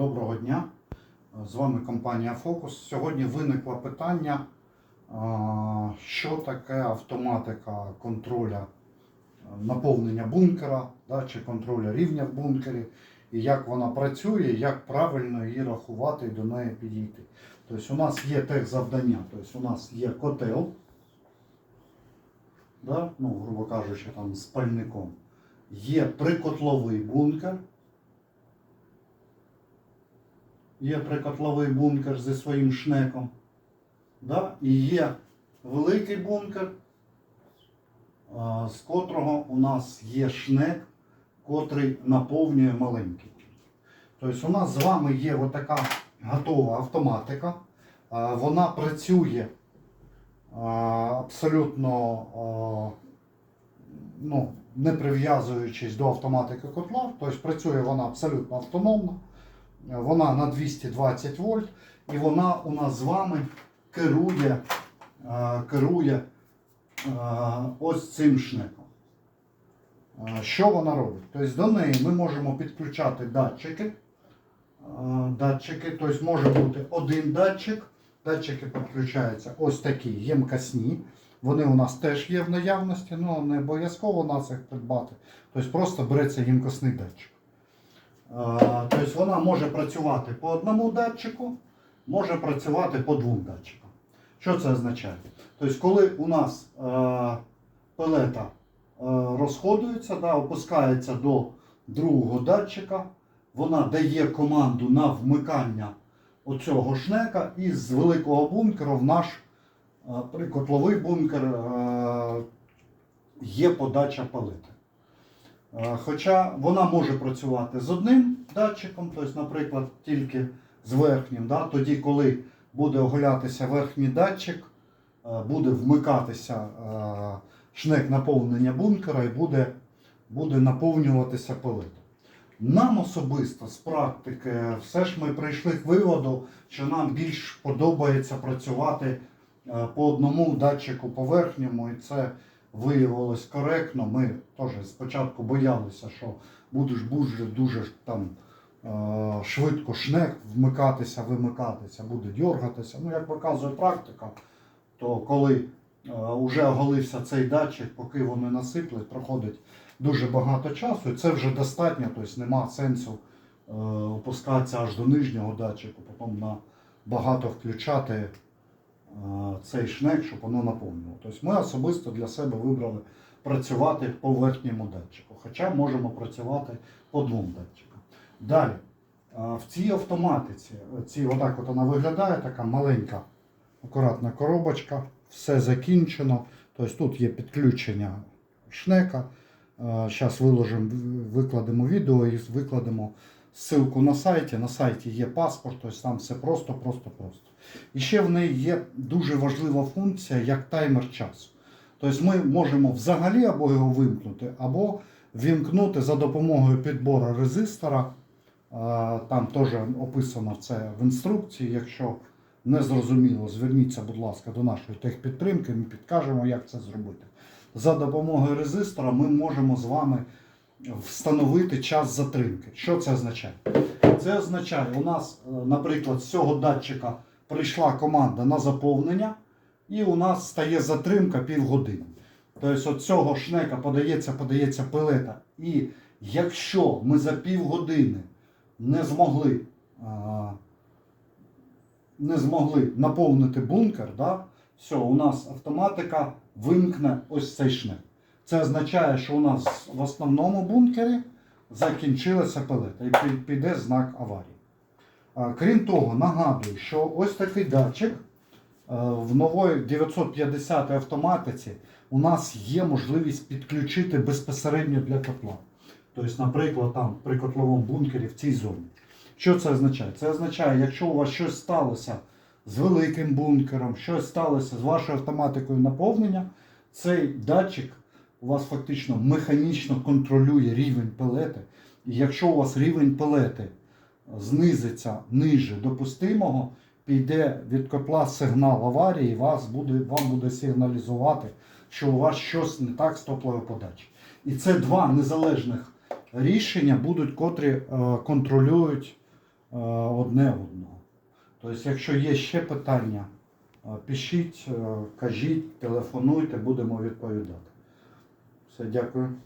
Доброго дня. З вами компанія Фокус. Сьогодні виникло питання, що таке автоматика контроля е, наповнення бункера да, чи контроля рівня в бункері, і як вона працює, як правильно її рахувати і до неї підійти. Тобто у нас є техзавдання, тобто у нас є котел, да, ну, грубо кажучи, там з пальником. Є прикотловий бункер. Є прикотловий бункер зі своїм шнеком. Да? І є великий бункер, з котрого у нас є шнек, котрий наповнює маленький. Тобто у нас з вами є отака готова автоматика. Вона працює абсолютно ну, не прив'язуючись до автоматики котла. Тобто працює вона абсолютно автономно. Вона на 220 вольт, і вона у нас з вами керує, е, керує е, ось цим шнеком. Е, Що вона робить? Тобто до неї ми можемо підключати датчики. Датчики, тобто може бути один датчик. Датчики підключаються ось такі ємкосні. Вони у нас теж є в наявності, але не обов'язково нас їх придбати. Тобто просто береться ємкосний датчик. Е, Тобто вона може працювати по одному датчику, може працювати по двом датчикам. Що це означає? Тобто, коли у нас е, пелета е, розходується, да, опускається до другого датчика, вона дає команду на вмикання оцього шнека і з великого бункеру в наш прикотловий бункер є подача пелети. Е, Хоча вона може працювати з одним датчиком, тобто, наприклад, тільки з верхнім. Да? Тоді, коли буде оголятися верхній датчик, е, буде вмикатися е, шнек наповнення бункера і буде, буде наповнюватися пелетом. Нам особисто з практики все ж ми прийшли к виводу, що нам більш подобається працювати по одному датчику по верхньому, і це виявилось коректно. Ми теж спочатку боялися, що будеш дуже дуже там е, швидко шнек вмикатися, вимикатися, буде дергатися. Ну, як показує практика, то коли вже оголився цей датчик, поки вони насиплять, проходить дуже багато часу, і це вже достатньо, тобто нема сенсу е, опускатися аж до нижнього датчику, потім на багато включати е, цей шнек, щоб воно наповнювало. Тобто ми особисто для себе вибрали працювати по верхньому датчику, хоча можемо працювати по двом датчикам. Далі, е, в цій автоматиці, ці, отак от вона виглядає, така маленька, акуратна коробочка, все закінчено. Тобто тут є підключення шнека. Зараз виложимо, викладемо відео і викладемо ссылку на сайті. На сайті є паспорт, тобто там все просто, просто, просто. І ще в неї є дуже важлива функція, як таймер часу. Тобто ми можемо взагалі або його вимкнути, або вімкнути за допомогою підбору резистора. Там теж описано це в інструкції. Якщо не зрозуміло, зверніться, будь ласка, до нашої техпідтримки, ми підкажемо, як це зробити. За допомогою резистора ми можемо з вами встановити час затримки. Що це означає? Це означає, у нас, е, наприклад, з цього датчика прийшла команда на заповнення, і у нас стає затримка півгодини. Тобто цього шнека подається, подається пилета. І якщо ми за півгодини не змогли, не змогли наповнити бункер, да, все, у нас автоматика вимкне ось цей шнек. Це означає, що у нас в основному бункері закінчилася пелета і піде знак аварії. Крім того, нагадую, що ось такий датчик е, в нової 950 автоматиці у нас є можливість підключити безпосередньо для котла. Тобто, наприклад, там при котловому бункері в цій зоні. Що це означає? Це означає, якщо у вас щось сталося з великим бункером, щось сталося з вашою автоматикою наповнення, цей датчик у вас фактично механічно контролює рівень пелети. І якщо у вас рівень пелети знизиться ниже допустимого, піде від котла сигнал аварії, вас буде, вам буде сигналізувати, що у вас щось не так з топлою подачі. І це два незалежних рішення будуть, котрі е, контролюють е, одне одного. Тобто, якщо є ще питання, е, пишіть, кажіть, телефонуйте, будемо відповідати. Все, дякую.